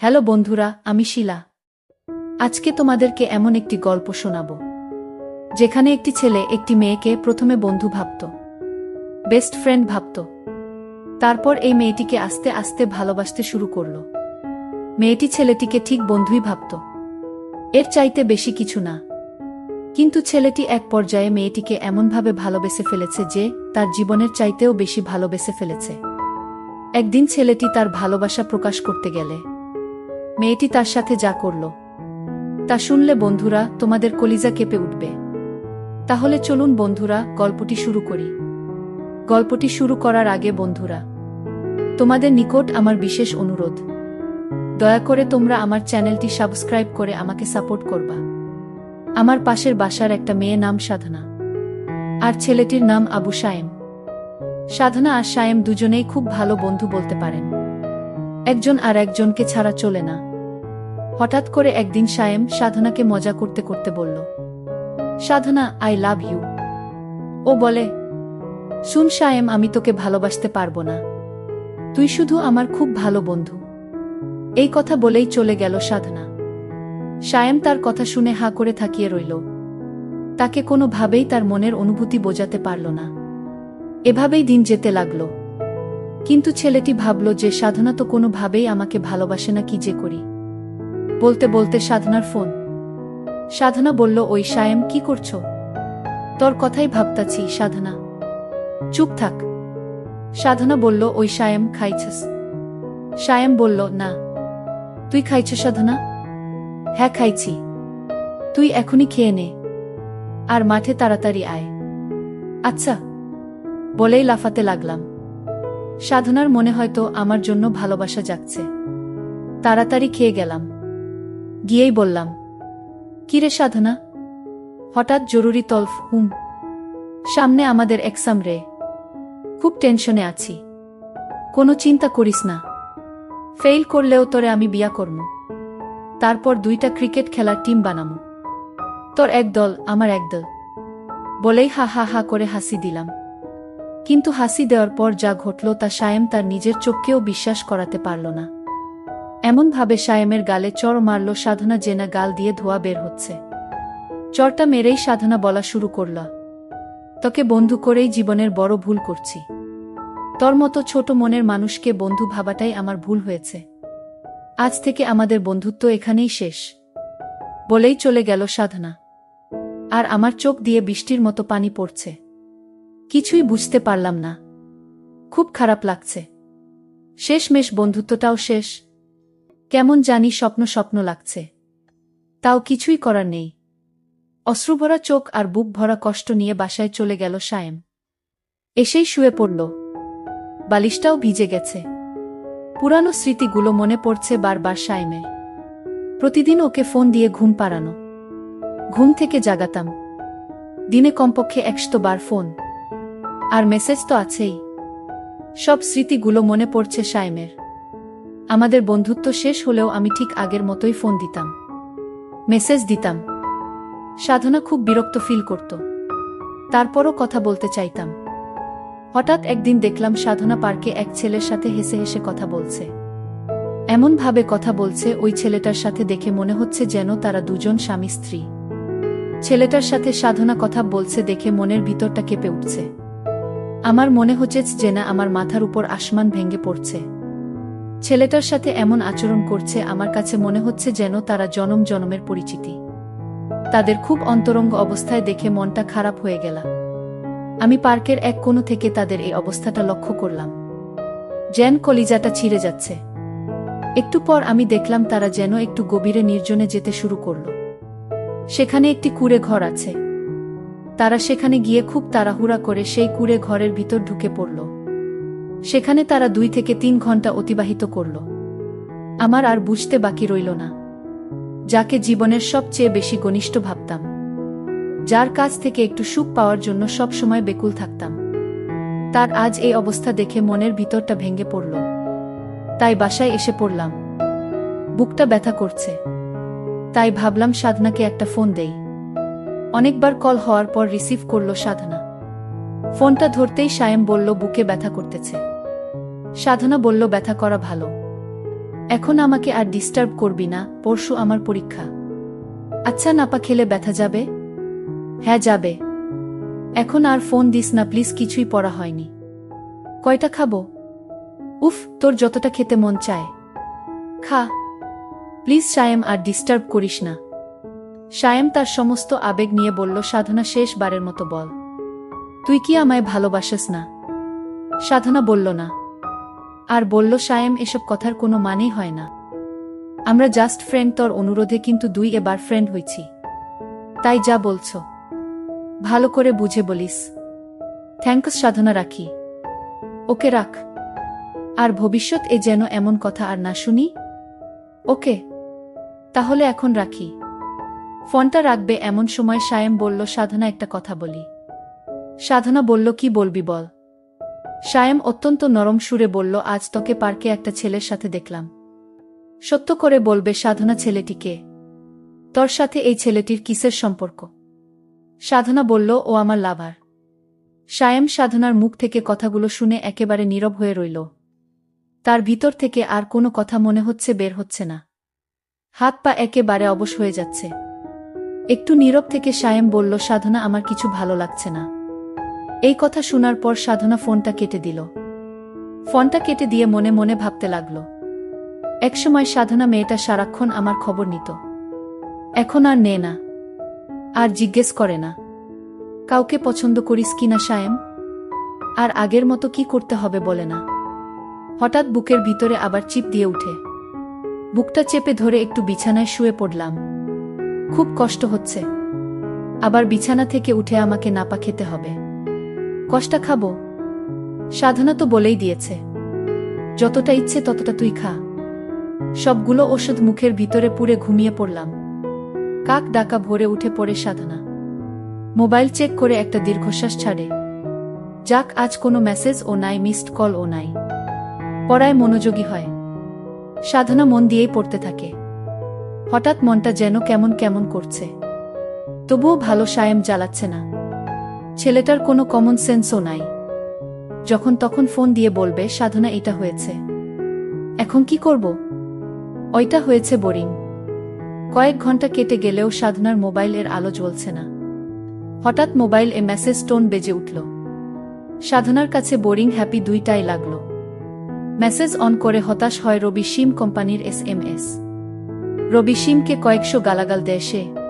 Hello বন্ধুরা, আমি শিলা। আজকে তোমাদেরকে এমন একটি গল্প শোনাব। যেখানে একটি ছেলে একটি মেয়েকে প্রথমে বন্ধু ভাবত, বেস্ট ফ্রেন্ড ভাবত। তারপর এই মেয়েটিকে আস্তে আস্তে ভালোবাসতে শুরু করল। মেয়েটি ছেলেটিকে ঠিক বন্ধুই ভাবত। এর চাইতে বেশি কিছু না। কিন্তু ছেলেটি এক পর্যায়ে মেয়েটিকে এমনভাবে ভালোবেসে ফেলেছে যে, তার জীবনের চাইতেও বেশি ভালোবেসে ফেলেছে। একদিন ছেলেটি তার ভালোবাসা প্রকাশ করতে গেলে মেয়েটি তার সাথে যা করল। তা শুনলে বন্ধুরা, তোমাদের কলিজা কেঁপে উঠবে। তাহলে চলুন বন্ধুরা, গল্পটি শুরু করি। গল্পটি শুরু করার আগে বন্ধুরা, তোমাদের নিকট আমার বিশেষ অনুরোধ। দয়া করে তোমরা আমার চ্যানেলটি সাবস্ক্রাইব করে আমাকে সাপোর্ট করবা। আমার পাশের বাসার একটা মেয়ে নাম সাধনা। আর ছেলেটির নাম আবু সায়েম। সাধনা আর সায়েম দুজনেই খুব ভালো বন্ধু বলতে পারেন। একজন আর একজনকে ছাড়া চলে না। হঠাৎ করে একদিন সায়েম সাধনাকে মজা করতে করতে বলল, সাধনা, আই লাভ ইউ। ও বলে, শুন সায়েম, আমি তোকে ভালোবাসতে পারব না। তুই শুধু আমার খুব ভালো বন্ধু। এই কথা বলেই চলে গেল সাধনা। সায়েম তার কথা শুনে হা করে থাকিয়ে রইল। তাকে কোনোভাবেই তার মনের অনুভূতি বোঝাতে পারল না। এভাবেই দিন যেতে লাগল। কিন্তু ছেলেটি ভাবল যে সাধনা তো কোনোভাবেই আমাকে ভালোবাসে না কি যে করি। বলতে বলতে সাধনার ফোন। সাধনা বলল, ওই সায়েম, কি করছ? তোর কথাই ভাবতাছি, সাধনা। চুপ থাক। সাধনা বলল, ওই সায়েম, খাইছিস। সায়েম বলল, না। তুই খাইছ সাধনা? হ্যাঁ খাইছি। তুই এখনই খেয়ে নে। আর মাঠে তাড়াতাড়ি আয়। আচ্ছা। বলেই লাফাতে লাগলাম। সাধনার মনে হয়তো আমার জন্য ভালোবাসা যাচ্ছে তাড়াতাড়ি খেয়ে গেলাম। গিয়েই বললাম, কিরে সাধনা? হঠাৎ জরুরি তলফ, হুম। সামনে আমাদের এক্সাম রে। খুব টেনশনে আছি। কোনো চিন্তা করিস না। ফেইল করলেও তোরে আমি বিয়া করমু। তারপর দুইটা ক্রিকেট খেলার টিম বানামু। তোর এক দল, আমার এক দল। বলেই হা হা হা করে হাসি দিলাম। কিন্তু হাসি দেওয়ার পর যা ঘটল তা সায়েম তার নিজের চোখকেও বিশ্বাস করাতে পারল না। এমনভাবে সায়েমের গালে চর মারল সাধনা জেনা গাল দিয়ে ধোয়া বের হচ্ছে। চরটা মেরেই সাধনা বলা শুরু করল। তোকে বন্ধু করেই জীবনের বড় ভুল করছি। তোর মতো ছোট মনের মানুষকে বন্ধু ভাবাটাই আমার ভুল হয়েছে। আজ থেকে আমাদের বন্ধুত্ব এখানেই শেষ। বলেই চলে গেল সাধনা। আর আমার চোখ দিয়ে বৃষ্টির মতো পানি পড়ছে। কিছুই বুঝতে পারলাম না। খুব খারাপ লাগছে। শেষমেশ বন্ধুত্বটাও শেষ। কেমন জানি স্বপ্ন স্বপ্ন লাগছে। তাও কিছুই করার নেই। অশ্রুভরা চোখ আর বুক ভরা কষ্ট নিয়ে বাসায় চলে গেল সায়েম। এসেই শুয়ে পড়ল। বালিশটাও ভিজে গেছে। পুরানো স্মৃতিগুলো মনে পড়ছে বারবার সায়েমে প্রতিদিন ওকে ফোন দিয়ে ঘুম পাড়ানো। ঘুম থেকে জাগাতাম। দিনে কমপক্ষে একশো বার ফোন। আর মেসেজ তো আছেই। সব স্মৃতিগুলো মনে পড়ছে সায়েমের। আমাদের বন্ধুত্ব শেষ হলেও আমি ঠিক আগের মতোই ফোন দিতাম। মেসেজ দিতাম। সাধনা খুব বিরক্ত ফিল করত। তারপরও কথা বলতে চাইতাম। হঠাৎ একদিন দেখলাম সাধনা পার্কে এক ছেলের সাথে হেসে হেসে কথা বলছে। এমনভাবে কথা বলছে ওই ছেলেটার সাথে দেখে মনে হচ্ছে যেন তারা দুজন স্বামী স্ত্রী। ছেলেটার সাথে সাধনা কথা বলছে দেখে মনের ভিতরটা কেঁপে উঠছে। আমার মনে হচ্ছে যে না, আমার মাথার উপর আসমান ভেঙে পড়ছে। ছেলেটার সাথে এমন আচরণ করছে আমার কাছে মনে হচ্ছে যেন তারা জনম জনমের পরিচিতি। তাদের খুব অন্তরঙ্গ অবস্থায় দেখে মনটা খারাপ হয়ে গেল। আমি পার্কের এক কোণো থেকে তাদের এই অবস্থাটা লক্ষ্য করলাম। যেন কলিজাটা ছিঁড়ে যাচ্ছে। একটু পর আমি দেখলাম তারা যেন একটু গভীরে নির্জনে যেতে শুরু করল। সেখানে একটি কুড়ে ঘর আছে। তারা সেখানে গিয়ে খুব তাড়াহুড়া করে সেই কুড়ে ঘরের ভিতর ঢুকে পড়ল। সেখানে তারা দুই থেকে তিন ঘণ্টা অতিবাহিত করল। আমার আর বুঝতে বাকি রইল না। যাকে জীবনের সবচেয়ে বেশি ঘনিষ্ঠ ভাবতাম। যার কাছ থেকে একটু সুখ পাওয়ার জন্য সব সময় বেকুল থাকতাম। তার আজ এই অবস্থা দেখে মনের ভিতরটা ভেঙে পড়ল। তাই বাসায় এসে পড়লাম। বুকটা ব্যথা করছে। তাই ভাবলাম সাধনাকে একটা ফোন দেই। অনেকবার কল হওয়ার পর রিসিভ করল সাধনা। ফোনটা ধরতেই সায়েম বলল, বুকে ব্যথা করতেছে। সাধনা বলল, ব্যথা করা ভালো। এখন আমাকে আর ডিস্টার্ব করবি না, পরশু আমার পরীক্ষা। আচ্ছা নাপা খেলে ব্যথা যাবে? হ্যাঁ যাবে। এখন আর ফোন দিস না প্লিজ কিছুই পড়া হয়নি। কয়টা খাব? উফ, তোর যতটা খেতে মন চায়। খা। প্লিজ সায়েম, আর ডিস্টার্ব করিস না। সায়েম তার সমস্ত আবেগ নিয়ে বলল, সাধনা শেষবারের মতো বল। তুই কি আমায় ভালোবাসিস না? সাধনা বলল না। আর বলল, সায়েম, এসব কথার কোনো মানেই হয় না। আমরা জাস্ট ফ্রেন্ড তোর অনুরোধে কিন্তু দুই এবার ফ্রেন্ড হইছি তাই যা বলছ। ভালো করে বুঝে বলিস। থ্যাঙ্কস সাধনা রাখি। ওকে রাখ। আর ভবিষ্যৎ এ যেন এমন কথা আর না শুনি। ওকে। তাহলে এখন রাখি। ফোনটা রাখবে এমন সময় সায়েম বলল, সাধনা একটা কথা বলি। সাধনা বলল, কি বলবি বল? সায়েম অত্যন্ত নরম সুরে বলল, আজ তোকে পার্কে একটা ছেলের সাথে দেখলাম। সত্য করে বলবে, সাধনা ছেলেটিকে। তোর সাথে এই ছেলেটির কিসের সম্পর্ক? সাধনা বলল, ও আমার লাভার। সায়েম সাধনার মুখ থেকে কথাগুলো শুনে একেবারে নীরব হয়ে রইল। তার ভিতর থেকে আর কোনো কথা মনে হচ্ছে, বের হচ্ছে না। হাত পা একেবারে অবশ হয়ে যাচ্ছে। একটু নীরব থেকে সায়েম বলল, সাধনা, আমার কিছু ভালো লাগছে না। এই কথা শোনার পর সাধনা ফোনটা কেটে দিল। ফোনটা কেটে দিয়ে মনে মনে ভাবতে লাগল। একসময় সাধনা মেয়েটা সারাক্ষণ আমার খবর নিত। এখন আর নে না। আর জিজ্ঞেস করে না। কাউকে পছন্দ করিস কিনা সায়েম? আর আগের মতো কি করতে হবে বলে না। হঠাৎ বুকের ভিতরে আবার চিপ দিয়ে উঠে। বুকটা চেপে ধরে একটু বিছানায় শুয়ে পড়লাম। খুব কষ্ট হচ্ছে। আবার বিছানা থেকে উঠে আমাকে নাপা খেতে হবে। কষ্টা খাব। সাধনা তো বলেই দিয়েছে। যতটা ইচ্ছে ততটা তুই খা। সবগুলো ওষুধ মুখের ভিতরে পুরে ঘুমিয়ে পড়লাম। কাক ডাকা ভরে উঠে পড়ে সাধনা। মোবাইল চেক করে একটা দীর্ঘশ্বাস ছাড়ে। যাক, আজ কোনো মেসেজ ও নাই, মিসড কল ও নাই। পড়ায় মনোযোগী হয়। সাধনা মন দিয়েই পড়তে থাকে। হঠাৎ মনটা যেন কেমন কেমন করছে। তবুও ভালো সায়েম জ্বালাচ্ছে না। ছেলেটার কোনো কমন সেন্সও নাই। যখন তখন ফোন দিয়ে বলবে, সাধনা, এটা হয়েছে। এখন কি করব? ওইটা হয়েছে বোরিং কয়েক ঘণ্টা কেটে গেলেও সাধনার মোবাইলের আলো জ্বলছে না। হঠাৎ মোবাইল এ মেসেজ টোন বেজে উঠল। সাধনার কাছে বোরিং হ্যাপি দুইটাই লাগল। মেসেজ অন করে হতাশ হয় Robi SIM company S M S Robi সিমকে কয়েকশো গালাগাল দেয় সে।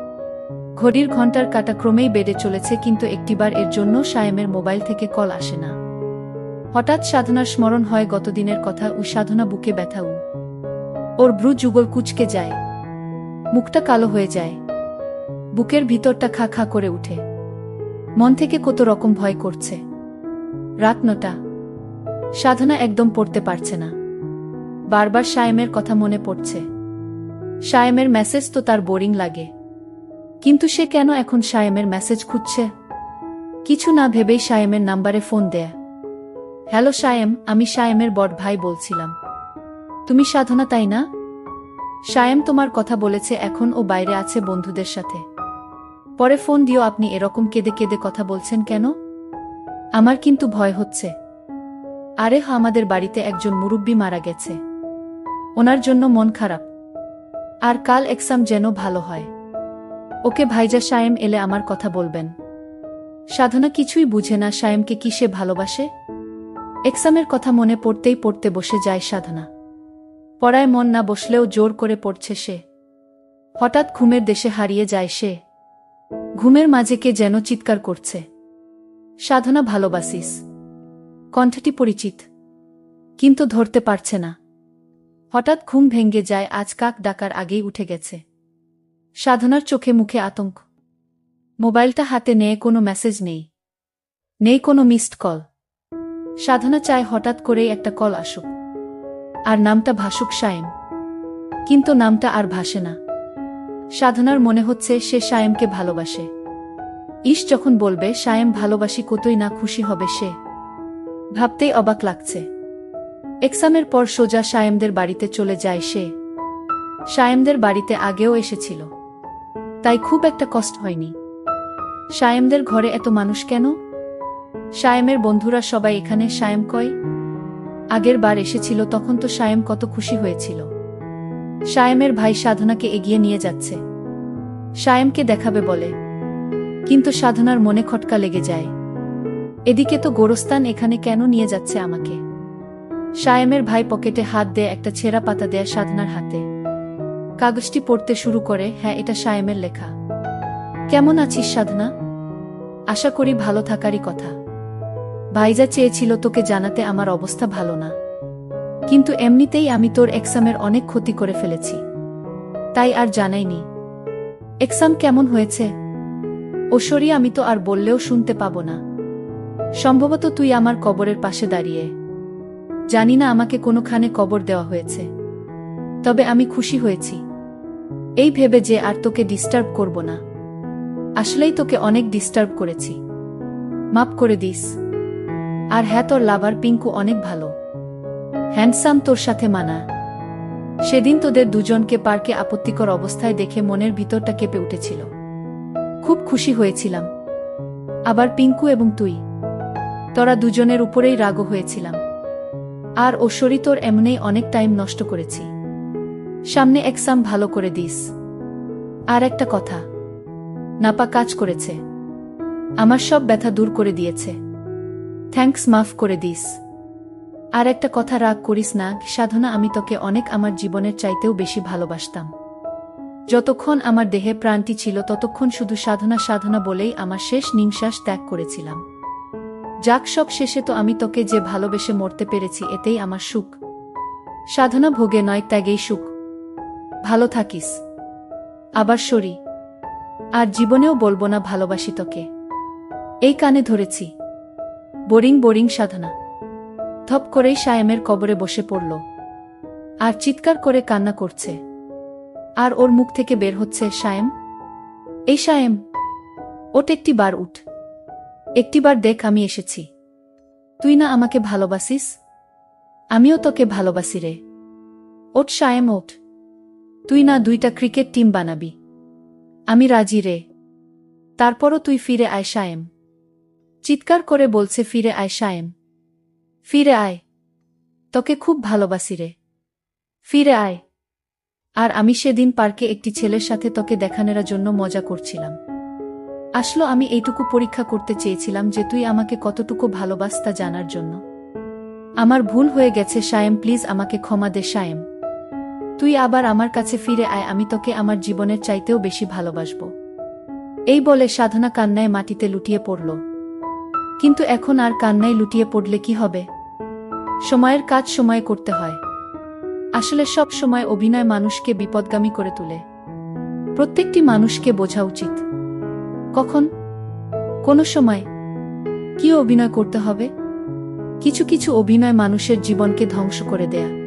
ঘড়ির ঘণ্টার কাটা ক্রমেই বেড়ে চলেছে, কিন্তু একটিবার এর জন্য সায়েমের মোবাইল থেকে কল আসে না। হঠাৎ সাধনার স্মরণ হয় গতদিনের কথা ও সাধনা বুকে ব্যথা উ। ওর ভ্রু যুগল কুচকে যায়। মুখটা কালো হয়ে যায়। বুকের ভিতরটা খা খা করে উঠে। মন থেকে কত রকম ভয় করছে। রাত নটা। সাধনা একদম পড়তে পারছে না। বারবার সায়েমের কথা মনে পড়ছে। সায়েমের মেসেজ তো তার বোরিং লাগে। কিন্তু সে কেন এখন সায়েমের মেসেজ খুঁজছে? কিছু না ভেবেই সায়েমের নাম্বারে ফোন দেয়। হ্যালো সায়েম, আমি সায়েমের বড় ভাই বলছিলাম। তুমি সাধনা, তাই না? সায়েম তোমার কথা বলেছে এখন ও বাইরে আছে বন্ধুদের সাথে। পরে ফোন দিও, আপনি এরকম কেঁদে কেঁদে কথা বলছেন কেন? আমার কিন্তু ভয় হচ্ছে। আরে আমাদের বাড়িতে একজন মুরব্বী মারা গেছে। ওনার জন্য মন খারাপ। আর কাল এক্সাম যেন ভালো হয়। ওকে ভাইজা সায়েম এলে আমার কথা বলবেন। সাধনা কিছুই বুঝে না সায়েমকে কি সে ভালোবাসে। এক্সামের কথা মনে পড়তেই পড়তে বসে যায় সাধনা। পড়ায় মন না বসলেও জোর করে পড়ছে সে। হঠাৎ ঘুমের দেশে হারিয়ে যায় সে। ঘুমের মাঝে কে যেন চিৎকার করছে। সাধনা ভালোবাসিস। কণ্ঠটি পরিচিত। কিন্তু ধরতে পারছে না। হঠাৎ ঘুম ভেঙ্গে যায় আজ কাক ডাকার আগেই উঠে গেছে। সাধনার চোখে মুখে আতঙ্ক। মোবাইলটা হাতে নিয়ে কোনো মেসেজ নেই। নেই কোনো মিসড কল। সাধনা চায় হঠাৎ করেই একটা কল আসুক। আর নামটা ভাসুক সায়েম। কিন্তু নামটা আর ভাসে না। সাধনার মনে হচ্ছে সে সায়েমকে ভালোবাসে। ইস, যখন বলবে, সায়েম ভালোবাসি কতই না খুশি হবে সে। ভাবতেই অবাক লাগছে। এক্সামের পর সোজা সায়েমদের বাড়িতে চলে যায় সে। সায়েমদের বাড়িতে আগেও এসেছিল। তাই খুব একটা কষ্ট হয়নি। সায়েমদের ঘরে এত মানুষ কেন? সায়েমের বন্ধুরা সবাই এখানে, সায়েম কয় আগের বার এসেছিল, তখন তো সায়েম কত খুশি হয়েছিল। সায়েমের ভাই সাধনাকে এগিয়ে নিয়ে যাচ্ছে। সায়েমকে দেখাবে বলে। কিন্তু সাধনার মনে খটকা লেগে যায়। এদিকে তো গোরস্তান এখানে কেন নিয়ে যাচ্ছে আমাকে? সায়েমের ভাই পকেটে হাত দেয় একটা ছেঁড়া পাতা দেয় সাধনার হাতে। কাগজটি পড়তে শুরু করে হ্যাঁ এটা সায়েমের লেখা। কেমন আছিস সাধনা? আশা করি ভালো থাকারই কথা। ভাইজা চেয়েছিল তোকে জানাতে আমার অবস্থা ভালো না। কিন্তু এমনিতেই আমি তোর এক্সামের অনেক ক্ষতি করে ফেলেছি। তাই আর জানাইনি। এক্সাম কেমন হয়েছে? ওশরী আমি তো আর বললেও শুনতে পাব না। সম্ভবত তুই আমার কবরের পাশে দাঁড়িয়ে। জানি না আমাকে কোনোখানে কবর দেওয়া হয়েছে। তবে আমি খুশি হয়েছি। এই ভেবে যে আর তোকে ডিস্টার্ব করব না। আসলেই তোকে অনেক ডিস্টার্ব করেছি। মাপ করে দিস। আর হ্যাঁ তোর লাভার পিঙ্কু অনেক ভালো। হ্যান্ডসাম তোর সাথে মানা। সেদিন তোদের দুজনকে পার্কে আপত্তিকর অবস্থায় দেখে মনের ভিতরটা কেঁপে উঠেছিল। খুব খুশি হয়েছিলাম। আবার পিঙ্কু এবং তুই। তোরা দুজনের উপরেই রাগও হয়েছিলাম। আর ও ঐশ্বরী তোর এমনেই অনেক টাইম নষ্ট করেছি। সামনে এক্সাম ভালো করে দিস। আর একটা কথা, নাপা কাজ করেছে। আমার সব ব্যথা দূর করে দিয়েছে। থ্যাঙ্কস, মাফ করে দিস। আর একটা কথা রাগ করিস না সাধনা, আমি তোকে অনেক আমার জীবনের চাইতেও বেশি ভালোবাসতাম। যতক্ষণ আমার দেহে প্রাণটি ছিল, ততক্ষণ শুধু সাধনা সাধনা বলেই আমার শেষ নিঃশ্বাস ত্যাগ করেছিলাম। যাক, সব শেষে তো আমি তোকে যে ভালোবেসে মরতে পেরেছি, এতেই আমার সুখ। সাধনা ভোগে নয়, ত্যাগেই সুখ। ভালো থাকিস। আবার সরি। আর জীবনেও বলব না ভালোবাসি তোকে। এই কানে ধরেছি। বোরিং বোরিং সাধনা। ধপ করেই সায়েমের কবরে বসে পড়ল। আর চিৎকার করে কান্না করছে। আর ওর মুখ থেকে বের হচ্ছে, সায়েম? এই সায়েম ওট একটি বার উঠ। একটিবার দেখ, আমি এসেছি। তুই না আমাকে ভালোবাসিস? আমিও তোকে ভালোবাসি রে। ওট সায়েম, ওঠ। তুই না দুইটা ক্রিকেট টিম বানাবি। আমি রাজি রে। তারপরও তুই ফিরে আয় সায়েম। চিৎকার করে বলছে, ফিরে আয় সায়েম। ফিরে আয়। তোকে খুব ভালোবাসি রে। ফিরে আয়। আর আমি সেদিন পার্কে একটি ছেলের সাথে তোকে দেখানোর জন্য মজা করছিলাম। আসলো আমি এইটুকু পরীক্ষা করতে চেয়েছিলাম যে তুই আমাকে কতটুকু ভালোবাসতা জানার জন্য। আমার ভুল হয়ে গেছে সায়েম, প্লিজ আমাকে ক্ষমা দে সায়েম। তুই আবার আমার কাছে ফিরে আয়, আমি তোকে আমার জীবনের চাইতেও বেশি ভালোবাসব। এই বলে সাধনা কান্নায় মাটিতে লুটিয়ে পড়ল। কিন্তু এখন আর কান্নায় লুটিয়ে পড়লে কি হবে? সময়ের কাজ সময়ে করতে হয়। আসলে সব সময় অভিনয় মানুষকে বিপদগামী করে তোলে। প্রত্যেকটি মানুষকে বোঝা উচিত। কখন? কোনো সময়। কি অভিনয় করতে হবে? কিছু কিছু অভিনয় মানুষের জীবনকে ধ্বংস করে দেয়া।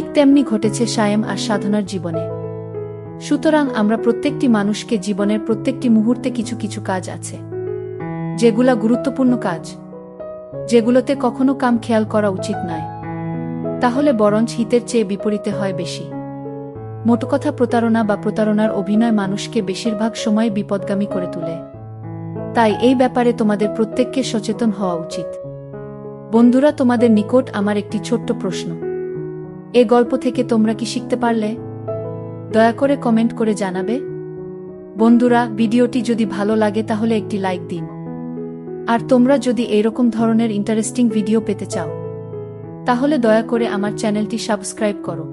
ঠিক তেমনি ঘটেছে সায়েম আর সাধনার জীবনে। সুতরাং আমরা প্রত্যেকটি মানুষকে জীবনের প্রত্যেকটি মুহূর্তে কিছু কিছু কাজ আছে। যেগুলা গুরুত্বপূর্ণ কাজ। যেগুলোতে কখনো কাম খেয়াল করা উচিত নয়। তাহলে বরঞ্চ হিতের চেয়ে বিপরীতে হয় বেশি। মোট কথা প্রতারণা বা প্রতারণার অভিনয় মানুষকে বেশিরভাগ সময় বিপদগামী করে তোলে। তাই এই ব্যাপারে তোমাদের প্রত্যেককে সচেতন হওয়া উচিত। বন্ধুরা, তোমাদের নিকট আমার একটি ছোট্ট প্রশ্ন। এ গল্প থেকে তোমরা কি শিখতে পারলে? দয়া করে কমেন্ট করে জানাবে। বন্ধুরা, ভিডিওটি যদি ভালো লাগে তাহলে একটি লাইক দিন। আর তোমরা যদি এরকম ধরনের ইন্টারেস্টিং ভিডিও পেতে চাও, তাহলে দয়া করে আমার চ্যানেলটি সাবস্ক্রাইব করো।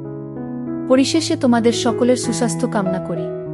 পরিশেষে তোমাদের সকলের সুস্বাস্থ্য কামনা করি।